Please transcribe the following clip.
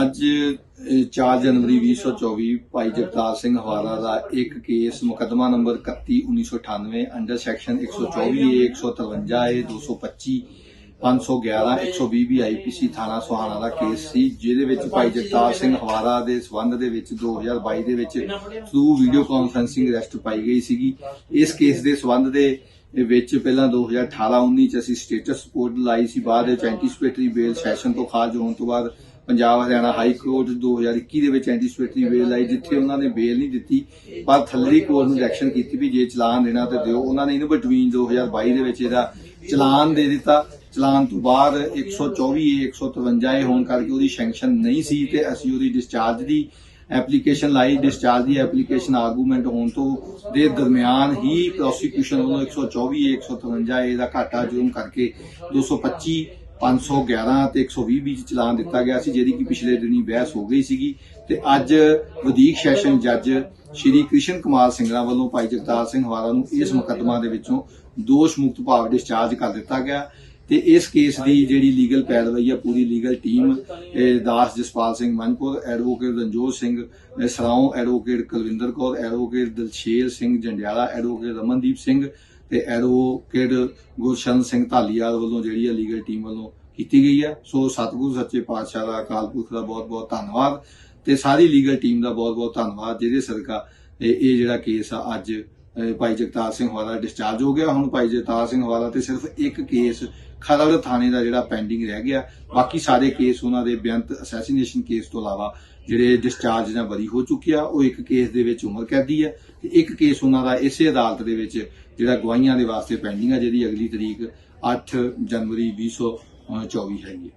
ਅੱਜ ਅਹ, 4 ਜਨਵਰੀ 2024 ਭਾਈ ਜਗਤਾਰ ਸਿੰਘ ਹਵਾਰਾ ਦਾ ਇੱਕ ਕੇਸ ਮੁਕੱਦਮਾ number 31 1998 under section 124 A 153 A 225 511 120 B IPC ਥਾਣਾ ਸੁਹਾਣਾ ਦਾ ਕੇਸ ਸੀ ਜਿਹਦੇ ਵਿੱਚ ਭਾਈ ਜਗਤਾਰ ਸਿੰਘ ਹਵਾਰਾ ਦੇ ਸਬੰਧ ਦੇ ਵਿੱਚ 2022 ਦੇ ਵਿੱਚ ਥਰੂ ਵੀਡੀਓ ਕਾਨਫਰੈਂਸਿੰਗ ਅਰੈਸਟ ਪਾਈ ਗਈ ਸੀਗੀ। ਇਸ ਕੇਸ ਦੇ ਸਬੰਧ ਦੇ ਵਿੱਚ ਪਹਿਲਾਂ 2018-19 ਚ ਅਸੀਂ ਸਟੇਟਸ ਰਿਪੋਰਟ ਲਾਈ ਸੀ ਬਾਅਦ ਵਿੱਚ ਐਂਟੀਸਪੇਟਰੀ ਬੇਲ ਸੈਸ਼ਨ ਤੋਂ ਖਾਰਜ ਹੋਣ ਤੋਂ ਬਾਅਦ ਪੰਜਾਬ ਹਰਿਆਣਾ ਹਾਈ ਕੋਰਟ 2021 ਦੇ ਵਿੱਚ ਐਂਟੀਸਪੇਟਰੀ ਬੇਲ ਲਾਈ ਜਿੱਥੇ ਉਹਨਾਂ ਨੇ ਬੇਲ ਨਹੀਂ ਦਿੱਤੀ ਪਰ ਥੱਲੜੀ ਕੋਰਟ ਨੂੰ ਡਾਇਰੈਕਸ਼ਨ ਕੀਤੀ ਵੀ ਜੇ ਚਲਾਨ ਦੇਣਾ ਤੇ ਦਿਓ। ਉਹਨਾਂ ਨੇ ਇਨ ਬਿਟਵੀਨ 2022 ਦੇ ਵਿੱਚ ਇਹਦਾ ਚਲਾਨ ਦੇ ਦਿੱਤਾ। ਚਲਾਨ ਤੋਂ ਬਾਅਦ 124 ਏ 153 ਏ ਹੋਣ ਕਰਕੇ ਉਹਦੀ ਸੈਂਕਸ਼ਨ ਨਹੀਂ ਸੀ ਤੇ ਅਸੀਂ ਉਹਦੀ ਡਿਸਚਾਰਜ ਦੀ ਐਪਲੀਕੇਸ਼ਨ ਲਾਈ। ਡਿਸਚਾਰਜ ਦੀ ਐਪਲੀਕੇਸ਼ਨ ਆਰਗੂਮੈਂਟ ਹੋਣ ਤੋਂ ਦੇ ਦਰਮਿਆਨ ਹੀ ਪ੍ਰੋਸੀਕਿਊਸ਼ਨ ਵੱਲੋਂ 124 153 ਦਾ ਘਾਟਾ ਜੁਰਮ ਕਰਕੇ 225 511 ਤੇ 120 ਵਿੱਚ ਚਲਾਨ ਦਿੱਤਾ ਗਿਆ ਸੀ, ਜਿਹਦੀ ਕਿ ਪਿਛਲੇ ਦਿਨੀ ਬਹਿਸ ਹੋ ਗਈ ਸੀਗੀ। ਤੇ ਅੱਜ ਵਧੀਕ ਸੈਸ਼ਨ ਜੱਜ ਸ਼੍ਰੀ ਕ੍ਰਿਸ਼ਨ ਕੁਮਾਰ ਸਿੰਘਲਾ ਵੱਲੋਂ ਭਾਈ ਜਗਤਾਰ ਸਿੰਘ ਹਵਾਰਾ ਨੂੰ ਇਸ ਮੁਕੱਦਮਾ ਦੇ ਵਿੱਚੋਂ ਦੋਸ਼ ਮੁਕਤ ਭਾਵ ਡਿਸਚਾਰਜ ਕਰ ਦਿੱਤਾ ਗਿਆ। ਤੇ ਇਸ ਕੇਸ ਦੀ ਜਿਹੜੀ ਲੀਗਲ ਪੈਰਵਾਈ ਆ, ਪੂਰੀ ਲੀਗਲ ਟੀਮ ਦਾਸ ਜਸਪਾਲ ਸਿੰਘ ਮਨਪੁਰ ਐਡਵੋਕੇਟ ਰਣਜੋਤ ਸਿੰਘ, ਇਹ advocate Kulwinder Kaur advocate Dalsher Singh Jandiala advocate Ramandeep Singh ਤੇ ਐਡਵੋਕੇਟ ਗੁਰਸ਼ਨ ਸਿੰਘ ਧਾਲੀਵਾਲ ਵੱਲੋਂ ਜਿਹੜੀ ਆ ਲੀਗਲ ਟੀਮ ਵੱਲੋਂ ਕੀਤੀ ਗਈ ਆ। ਸੋ ਸਤਿਗੁਰੂ ਸੱਚੇ ਪਾਤਸ਼ਾਹ ਦਾ, ਅਕਾਲ ਪੁਰਖ ਦਾ ਬਹੁਤ ਬਹੁਤ ਧੰਨਵਾਦ ਤੇ ਸਾਰੀ ਲੀਗਲ ਟੀਮ ਦਾ ਬਹੁਤ ਬਹੁਤ ਧੰਨਵਾਦ, ਜਿਹਦੇ ਸਦਕਾ ਇਹ ਜਿਹੜਾ ਕੇਸ ਆ ਅੱਜ ਭਾਈ ਜਗਤਾਰ ਸਿੰਘ ਹਵਾਲਾ ਡਿਸਚਾਰਜ ਹੋ ਗਿਆ। ਹੁਣ ਭਾਈ ਜਗਤਾਰ ਸਿੰਘ ਹਵਾਲਾ ਤੇ ਸਿਰਫ ਇੱਕ ਕੇਸ ਖਰੜ ਥਾਣੇ ਦਾ ਜਿਹੜਾ ਪੈਂਡਿੰਗ ਰਹਿ ਗਿਆ। ਬਾਕੀ ਸਾਰੇ ਕੇਸ ਉਹਨਾਂ ਦੇ ਬੇਅੰਤ ਅਸੈਸੀਨੇਸ਼ਨ ਕੇਸ ਤੋਂ ਇਲਾਵਾ ਜਿਹੜੇ ਡਿਸਚਾਰਜ ਜਾਂ ਬਰੀ ਹੋ ਚੁੱਕੇ ਆ, ਉਹ ਇੱਕ ਕੇਸ ਦੇ ਵਿੱਚ ਉਮਰ ਕੈਦੀ ਹੈ ਤੇ ਇੱਕ ਕੇਸ ਉਹਨਾਂ ਦਾ ਇਸੇ ਅਦਾਲਤ ਦੇ ਵਿੱਚ ਜਿਹੜਾ ਗਵਾਹੀਆਂ ਦੇ ਵਾਸਤੇ ਪੈਂਡਿੰਗ ਆ, ਜਿਹਦੀ ਅਗਲੀ ਤਰੀਕ 8 ਜਨਵਰੀ 2024 ਹੈਗੀ ਹੈ